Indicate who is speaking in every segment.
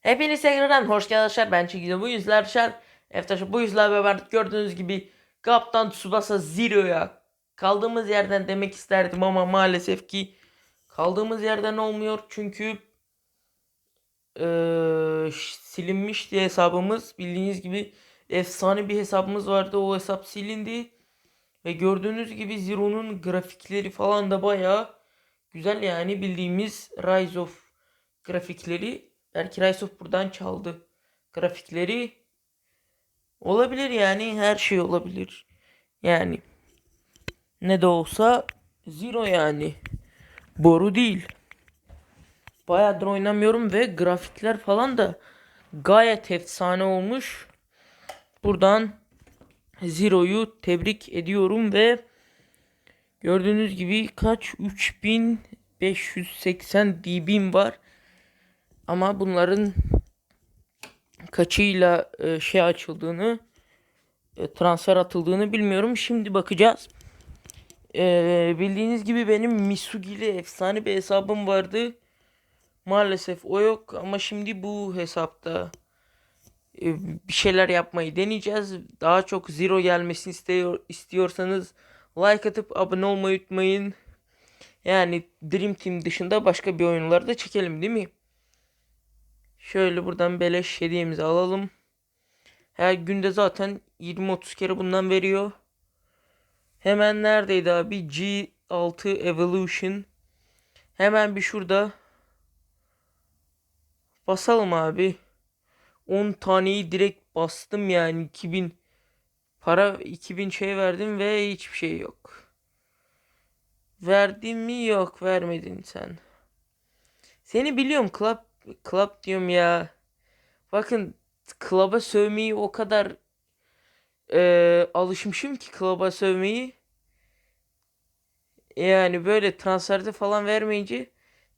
Speaker 1: Hepiniz tekrardan hoş geldiniz. Ben Çekici bu yüzler arkadaşlar. Eftaş'ı bu yüzler beraber gördüğünüz gibi Kaptan Tsubasa Zero'ya kaldığımız yerden demek isterdim ama maalesef ki kaldığımız yerden olmuyor çünkü eee, silinmişti hesabımız. Bildiğiniz gibi efsane bir hesabımız vardı. O hesap silindi. Ve gördüğünüz gibi Zero'nun grafikleri falan da bayağı güzel yani bildiğimiz Rise of grafikleri. Belki of buradan çaldı grafikleri. Olabilir yani her şey olabilir. Yani ne de olsa Zero yani. Boru değil. Bayağıdır oynamıyorum ve grafikler falan da gayet efsane olmuş. Buradan Zero'yu tebrik ediyorum ve gördüğünüz gibi kaç 3580 dB'm var. Ama bunların kaçıyla e, şey açıldığını e, transfer atıldığını bilmiyorum. Şimdi bakacağız. E, bildiğiniz gibi benim Misugi'li efsane bir hesabım vardı. Maalesef o yok ama şimdi bu hesapta bir şeyler yapmayı deneyeceğiz. Daha çok zero gelmesini istiyor, istiyorsanız like atıp abone olmayı unutmayın. Yani Dream Team dışında başka bir oyunları da çekelim değil mi? Şöyle buradan beleş hediyemizi alalım. Her günde zaten 20-30 kere bundan veriyor. Hemen neredeydi abi? G6 Evolution. Hemen bir şurada. Basalım abi. 10 taneyi direkt bastım yani 2000 para 2000 şey verdim ve hiçbir şey yok. Verdin mi? Yok vermedin sen. Seni biliyorum club club diyorum ya. Bakın club'a sövmeyi o kadar eee, alışmışım ki club'a sövmeyi. Yani böyle transferde falan vermeyince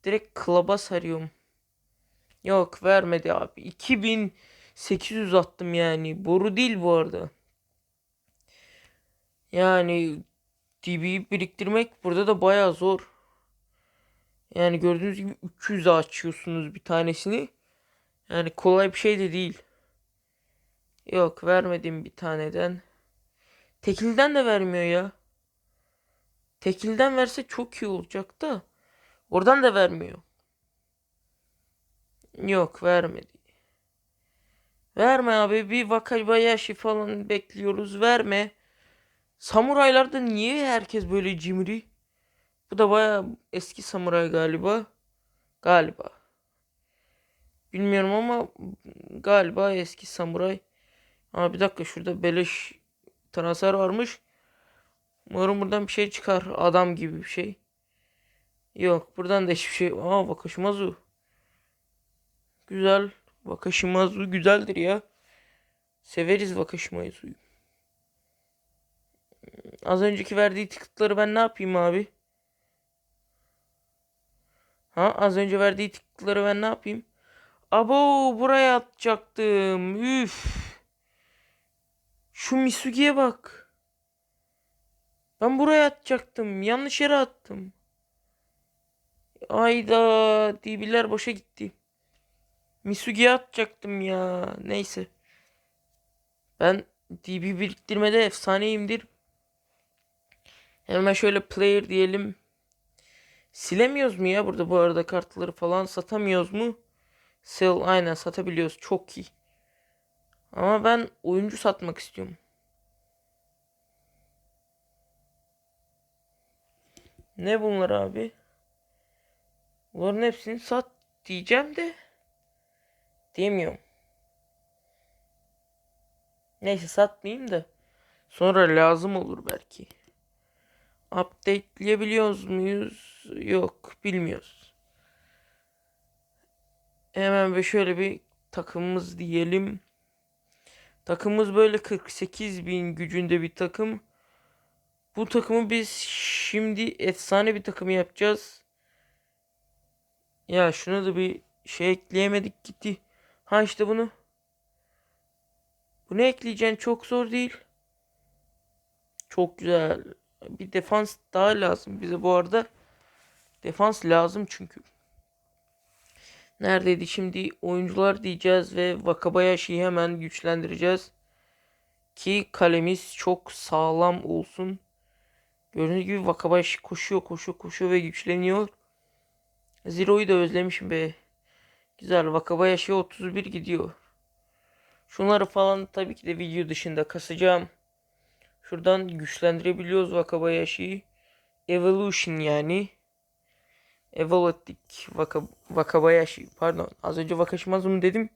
Speaker 1: direkt club'a sarıyorum. Yok vermedi abi. 2800 attım yani. Boru değil bu arada. Yani DB'yi biriktirmek burada da bayağı zor. Yani gördüğünüz gibi 300'e açıyorsunuz bir tanesini. Yani kolay bir şey de değil. Yok vermedim bir taneden. Tekilden de vermiyor ya. Tekilden verse çok iyi olacak da. Oradan da vermiyor. Yok vermedi. Verme abi bir Wakabayashi falan bekliyoruz verme. Samuraylarda niye herkes böyle cimri? Bu da baya eski samuray galiba. Galiba. Bilmiyorum ama galiba eski samuray. Ama bir dakika şurada beleş transfer varmış. Umarım buradan bir şey çıkar. Adam gibi bir şey. Yok buradan da hiçbir şey. Aa Wakashimazu. Güzel. Wakashimazu güzeldir ya. Severiz Wakashimazu'yu. Az önceki verdiği ticketları ben ne yapayım abi? Ha az önce verdiği ticketları ben ne yapayım? Abo buraya atacaktım. Üf. Şu Misugi'ye bak. Ben buraya atacaktım. Yanlış yere attım. Ayda DB'ler boşa gitti. Misugi'ye atacaktım ya. Neyse. Ben DB biriktirmede efsaneyimdir. Hemen şöyle player diyelim. Silemiyoruz mu ya burada bu arada kartları falan satamıyoruz mu? Sell aynen satabiliyoruz. Çok iyi. Ama ben oyuncu satmak istiyorum. Ne bunlar abi? Bunların hepsini sat diyeceğim de diyemiyorum. Neyse satmayayım da sonra lazım olur belki. Updateleyebiliyoruz muyuz? Yok bilmiyoruz. Hemen bir şöyle bir takımımız diyelim. Takımımız böyle 48 bin gücünde bir takım. Bu takımı biz şimdi efsane bir takım yapacağız. Ya şuna da bir şey ekleyemedik gitti. Ha işte bunu. Bunu ekleyeceksin çok zor değil. Çok güzel. Bir defans daha lazım bize bu arada. Defans lazım çünkü. Neredeydi şimdi oyuncular diyeceğiz ve Wakabayashi'yi hemen güçlendireceğiz. Ki kalemiz çok sağlam olsun. Gördüğünüz gibi Wakabayashi koşuyor koşuyor koşuyor ve güçleniyor. Zero'yu da özlemişim be. Güzel Wakabayashi 31 gidiyor. Şunları falan tabii ki de video dışında kasacağım. Şuradan güçlendirebiliyoruz Wakabayashi'yi. Evolution yani. Evolutik Waka, Wakabayashi. Pardon az önce Wakashimaz mı dedim.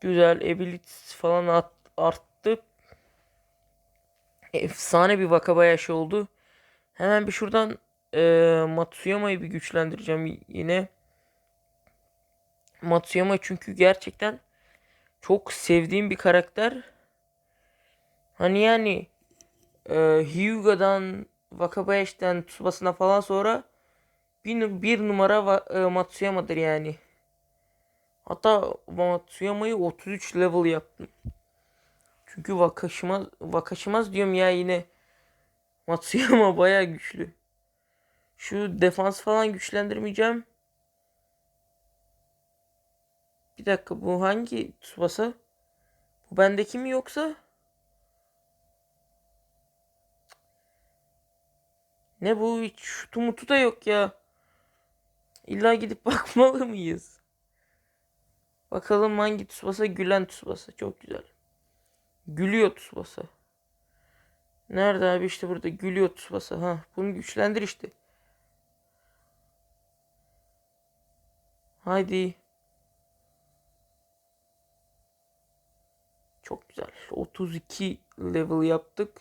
Speaker 1: Güzel abilities falan at, arttı. Efsane bir Wakabayashi oldu. Hemen bir şuradan e, Matsuyama'yı bir güçlendireceğim yine. Matsuyama çünkü gerçekten çok sevdiğim bir karakter. Hani yani e, Hyuga'dan Wakabayashi'den Tsubasa'na falan sonra bir, bir numara e, Matsuyama'dır yani. Hatta Matsuyama'yı 33 level yaptım. Çünkü Wakashimaz, Wakashimaz diyorum ya yine. Matsuyama baya güçlü. Şu defans falan güçlendirmeyeceğim. Bir dakika bu hangi Tsubasa? Bu bendeki mi yoksa? Ne bu hiç şutu da yok ya. İlla gidip bakmalı mıyız? Bakalım hangi Tsubasa? Gülen Tsubasa. Çok güzel. Gülüyor Tsubasa. Nerede abi işte burada gülüyor Tsubasa. Ha, bunu güçlendir işte. Haydi. Çok güzel. 32 level yaptık.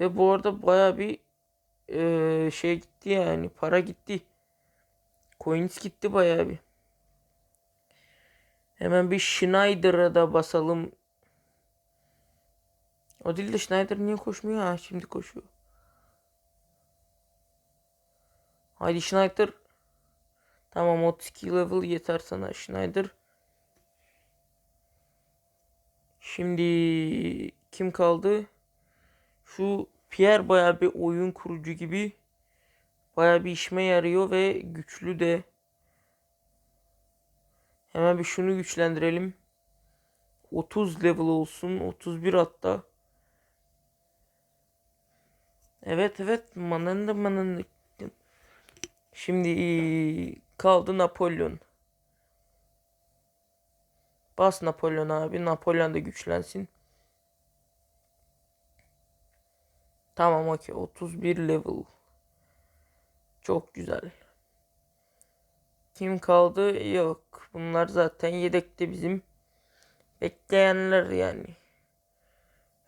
Speaker 1: Ve bu arada baya bir eee, şey gitti yani. Para gitti. Coins gitti baya bir. Hemen bir Schneider'a da basalım. O değil de Schneider niye koşmuyor? Ha şimdi koşuyor. Haydi Schneider. Tamam 32 level yeter sana Schneider. Şimdi kim kaldı? Şu Pierre bayağı bir oyun kurucu gibi. Bayağı bir işime yarıyor ve güçlü de. Hemen bir şunu güçlendirelim. 30 level olsun. 31 hatta. Evet evet. Mananda mananda. Şimdi kaldı Napolyon. Bas Napolyon abi. Napolyon da güçlensin. Tamam okey. 31 level. Çok güzel. Kim kaldı? Yok. Bunlar zaten yedekte bizim. Bekleyenler yani.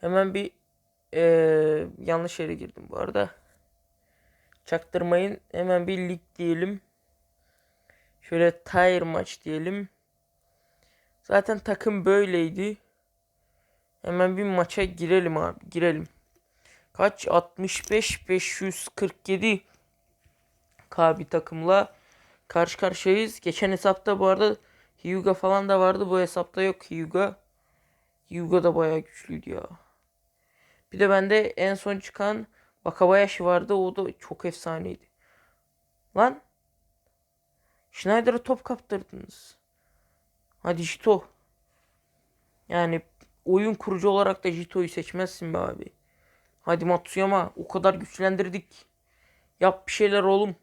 Speaker 1: Hemen bir eee, yanlış yere girdim bu arada. Çaktırmayın. Hemen bir lig diyelim. Şöyle tire maç diyelim. Zaten takım böyleydi. Hemen bir maça girelim abi. Girelim. Kaç? 65 547 K bir takımla karşı karşıyayız. Geçen hesapta bu arada Hyuga falan da vardı. Bu hesapta yok Hyuga. Hyuga da bayağı güçlüydü ya. Bir de bende en son çıkan Wakabayashi vardı. O da çok efsaneydi. Lan. Schneider'a top kaptırdınız. Hadi Jito. Yani oyun kurucu olarak da Jito'yu seçmezsin be abi. Hadi Matsuyama o kadar güçlendirdik. Yap bir şeyler oğlum.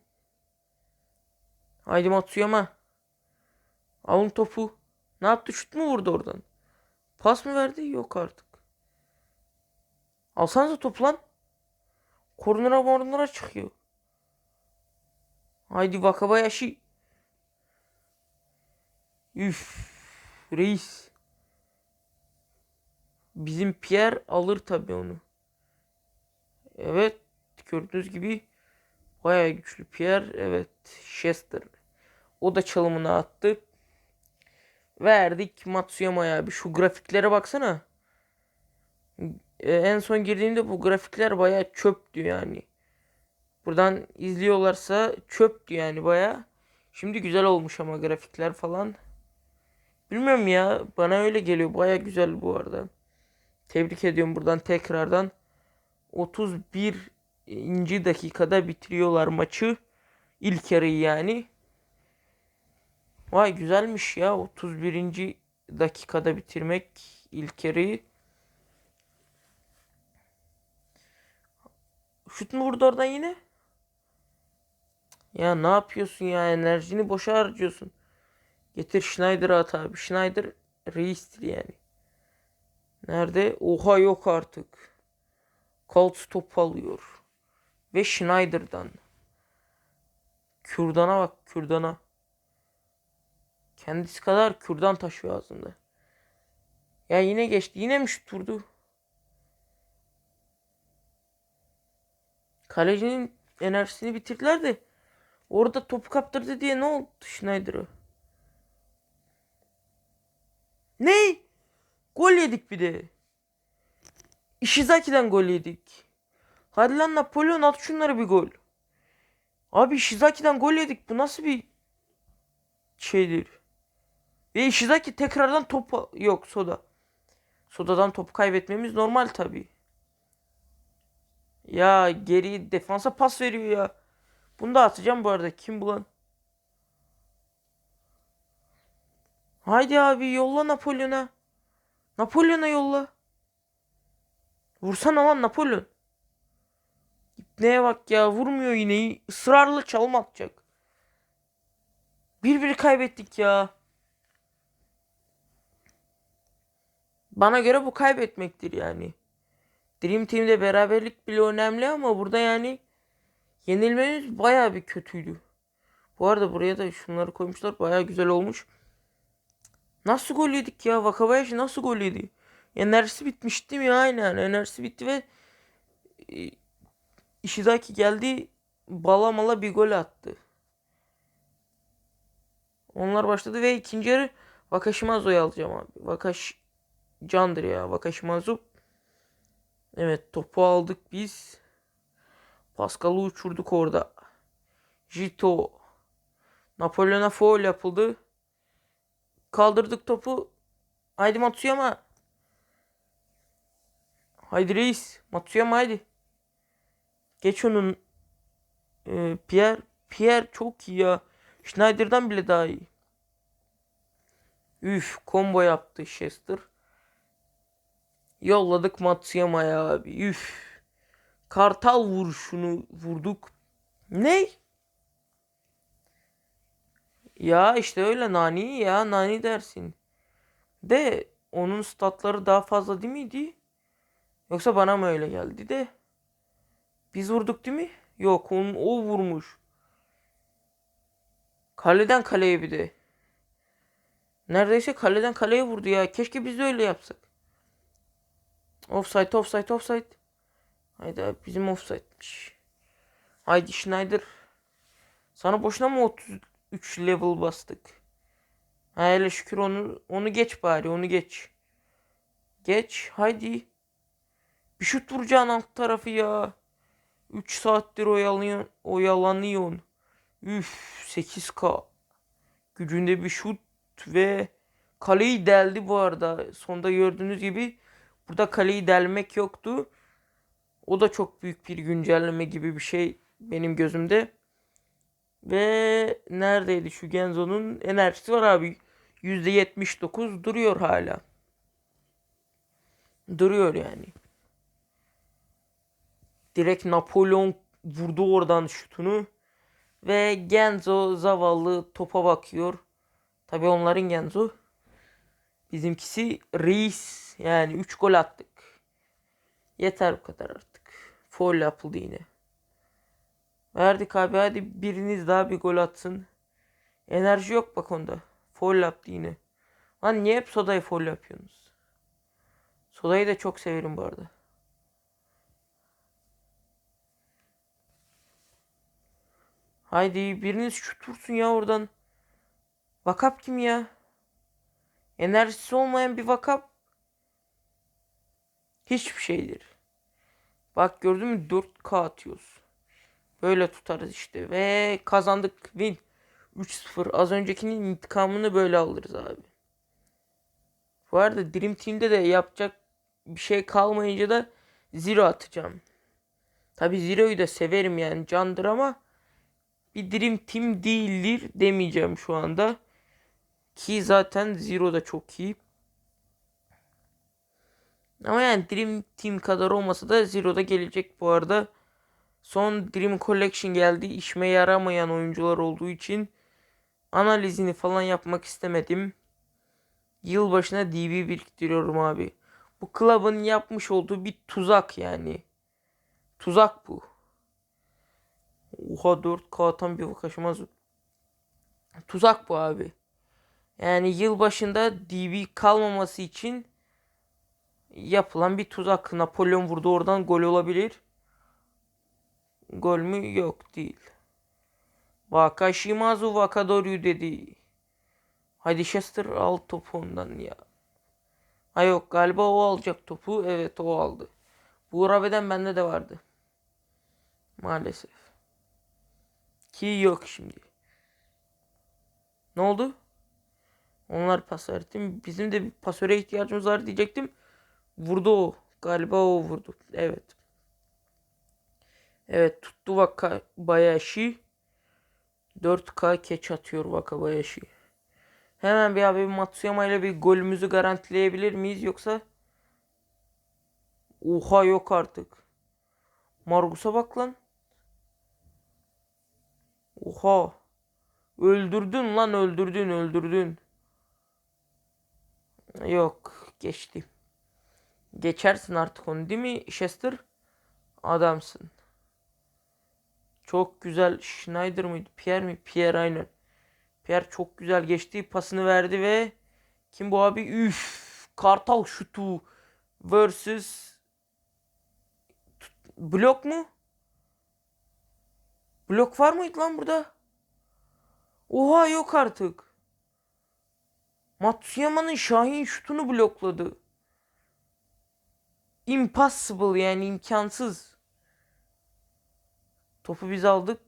Speaker 1: Haydi Matsuyama. Alın topu. Ne yaptı? Şut mu vurdu oradan? Pas mı verdi? Yok artık. Alsanıza topu lan. Kornera mornera çıkıyor. Haydi Wakabayashi. Üf. Reis. Bizim Pierre alır tabii onu. Evet. Gördüğünüz gibi bayağı güçlü Pierre. Evet. Chester. O da çalımını attı. Verdik Matsuyama'ya. Bir şu grafiklere baksana. Ee, en son girdiğimde bu grafikler bayağı çöptü yani. Buradan izliyorlarsa çöptü yani bayağı. Şimdi güzel olmuş ama grafikler falan. Bilmiyorum ya. Bana öyle geliyor. Bayağı güzel bu arada. Tebrik ediyorum buradan tekrardan. 31. dakikada bitiriyorlar maçı. İlk yarıyı yani. Vay güzelmiş ya 31. dakikada bitirmek ilk yarıyı. Şut mu vurdu oradan yine? Ya ne yapıyorsun ya enerjini boşa harcıyorsun. Getir Schneider'ı at abi. Schneider reistir yani. Nerede? Oha yok artık. Colts top alıyor. Ve Schneider'dan. Kürdan'a bak Kürdan'a. Kendisi kadar kürdan taşıyor ağzında. Ya yine geçti. Yine mi şut vurdu? Kalecinin enerjisini bitirdiler de orada topu kaptırdı diye ne oldu Schneider'a? Ne? Gol yedik bir de. Ishizaki'den gol yedik. Hadi lan Napolyon at şunları bir gol. Abi Ishizaki'den gol yedik. Bu nasıl bir şeydir? Ve Ishizaki tekrardan top yok Soda. Soda'dan topu kaybetmemiz normal tabii. Ya geri defansa pas veriyor ya. Bunu da atacağım bu arada. Kim bulan? Haydi abi yolla Napolyon'a. Napolyon'a yolla. Vursana lan Napolyon. Neye bak ya vurmuyor yine. Israrla çalım atacak. Bir bir kaybettik ya. Bana göre bu kaybetmektir yani. Dream Team'de beraberlik bile önemli ama burada yani yenilmemiz baya bir kötüydü. Bu arada buraya da şunları koymuşlar. Baya güzel olmuş. Nasıl gol yedik ya? Wakabayashi nasıl gol yedi? Enerjisi bitmişti mi? Aynen. Enerjisi bitti ve e, Ishizaki geldi balamala bir gol attı. Onlar başladı ve ikinci yarı Wakashimazu'yu alacağım abi. Wakash candır ya. Wakashimazu. Evet topu aldık biz. Pascal'ı uçurduk orada. Jito. Napolyon'a foul yapıldı. Kaldırdık topu. Haydi Matsuyama. Haydi reis. Matsuyama haydi. Geç onun. Ee, Pierre. Pierre çok iyi ya. Schneider'dan bile daha iyi. Üf combo yaptı Chester. Yolladık Matsuyama'ya abi. Üf. Kartal vuruşunu vurduk. Ne? Ya işte öyle nani ya nani dersin. De onun statları daha fazla değil miydi? Yoksa bana mı öyle geldi de? Biz vurduk değil mi? Yok onun, o vurmuş. Kaleden kaleye bir de. Neredeyse kaleden kaleye vurdu ya. Keşke biz de öyle yapsak. Offside, offside, offside. Haydi abi bizim offside'miş. Haydi Schneider. Sana boşuna mı 33 level bastık? Ha hele şükür onu onu geç bari onu geç. Geç haydi. Bir şut vuracaksın alt tarafı ya. 3 saattir oyalanıyor, oyalanıyorsun. Üf 8K. Gücünde bir şut ve kaleyi deldi bu arada. Sonda gördüğünüz gibi burada kaleyi delmek yoktu. O da çok büyük bir güncelleme gibi bir şey benim gözümde. Ve neredeydi şu Genzo'nun enerjisi var abi. %79 duruyor hala. Duruyor yani. Direkt Napolyon vurdu oradan şutunu. Ve Genzo zavallı topa bakıyor. Tabi onların Genzo. Bizimkisi Reis. Yani 3 gol attık. Yeter bu kadar artık. Foul yapıldı yine. Verdik abi hadi biriniz daha bir gol atsın. Enerji yok bak onda. Foul yaptı yine. Lan niye hep sodayı foul yapıyorsunuz? Sodayı da çok severim bu arada. Haydi biriniz şut vursun ya oradan. Vakap kim ya? Enerjisi olmayan bir vakap hiçbir şeydir. Bak gördün mü 4K atıyoruz. Böyle tutarız işte ve kazandık win. 3-0. Az öncekinin intikamını böyle alırız abi. Bu arada Dream Team'de de yapacak bir şey kalmayınca da Zero atacağım. Tabi Zero'yu da severim yani candır ama bir Dream Team değildir demeyeceğim şu anda. Ki zaten Zero da çok iyi. Ama yani Dream Team kadar olmasa da Zero'da gelecek bu arada. Son Dream Collection geldi. İşime yaramayan oyuncular olduğu için analizini falan yapmak istemedim. Yılbaşına DB biriktiriyorum abi. Bu club'ın yapmış olduğu bir tuzak yani. Tuzak bu. Oha 4K atan bir kaşımaz. Tuzak bu abi. Yani yılbaşında DB kalmaması için yapılan bir tuzak. Napolyon vurdu oradan gol olabilir. Gol mü? Yok değil. Wakashimazu Wakadoryu dedi. Hadi Chester al topu ondan ya. Ha yok galiba o alacak topu. Evet o aldı. Bu Rabe'den bende de vardı. Maalesef. Ki yok şimdi. Ne oldu? Onlar pas verdim. Bizim de bir pasöre ihtiyacımız var diyecektim. Vurdu o. Galiba o vurdu. Evet. Evet tuttu Wakabayashi. 4K keç atıyor Wakabayashi. Hemen bir abi Matsuyama ile bir golümüzü garantileyebilir miyiz yoksa? Oha yok artık. Margus'a bak lan. Oha. Öldürdün lan öldürdün öldürdün. Yok geçti. Geçersin artık onu değil mi Chester? Adamsın. Çok güzel. Schneider mıydı? Pierre mi? Pierre aynen. Pierre çok güzel geçti. Pasını verdi ve kim bu abi? Üf. Kartal şutu versus blok mu? Blok var mıydı lan burada? Oha yok artık. Matsuyama'nın Şahin şutunu blokladı. Impossible yani imkansız. Topu biz aldık.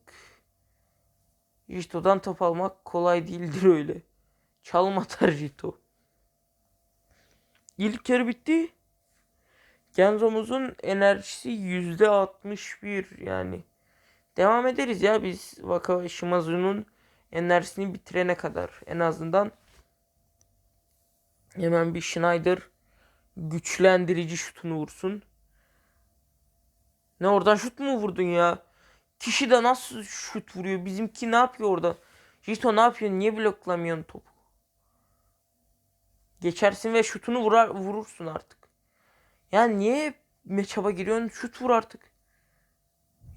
Speaker 1: Jito'dan top almak kolay değildir öyle. Çalım atar Jito. İlk yarı bitti. Genzomuzun enerjisi yüzde 61 yani. Devam ederiz ya biz Vaka Shimazu'nun enerjisini bitirene kadar. En azından hemen bir Schneider güçlendirici şutunu vursun. Ne oradan şut mu vurdun ya? Kişi de nasıl şut vuruyor? Bizimki ne yapıyor orada? Jito ne yapıyor? Niye bloklamıyorsun topu? Geçersin ve şutunu vurar, vurursun artık. Ya niye meçaba giriyorsun? Şut vur artık.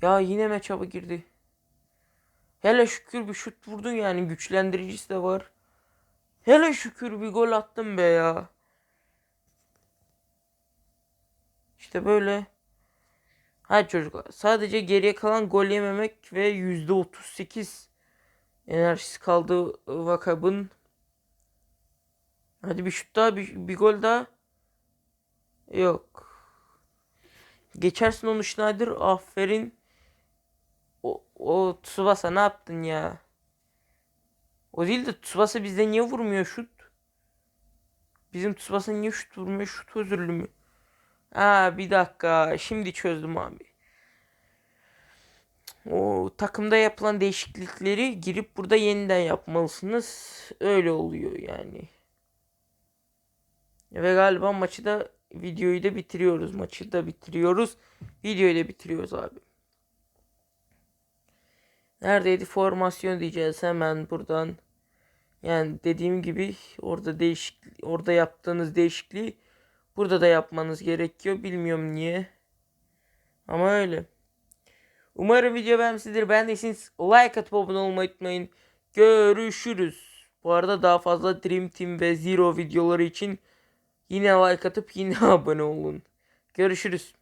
Speaker 1: Ya yine meçaba girdi. Hele şükür bir şut vurdun yani güçlendiricisi de var. Hele şükür bir gol attım be ya. İşte böyle. Hadi çocuklar. Sadece geriye kalan gol yememek ve %38 enerjisi kaldı Vakab'ın. Hadi bir şut daha bir, bir gol daha. Yok. Geçersin onu Schneider. Aferin. O, Tsubasa ne yaptın ya? O değil de Tsubasa bizde niye vurmuyor şut? Bizim Tsubasa niye şut vurmuyor? Şut özürlü mü? Aa bir dakika. Şimdi çözdüm abi. O takımda yapılan değişiklikleri girip burada yeniden yapmalısınız. Öyle oluyor yani. Ve galiba maçı da videoyu da bitiriyoruz. Maçı da bitiriyoruz. Videoyu da bitiriyoruz abi. Neredeydi formasyon diyeceğiz hemen buradan. Yani dediğim gibi orada değişik orada yaptığınız değişikliği burada da yapmanız gerekiyor. Bilmiyorum niye. Ama öyle. Umarım video beğenmişsinizdir. Beğendiyseniz like atıp abone olmayı unutmayın. Görüşürüz. Bu arada daha fazla Dream Team ve Zero videoları için yine like atıp yine abone olun. Görüşürüz.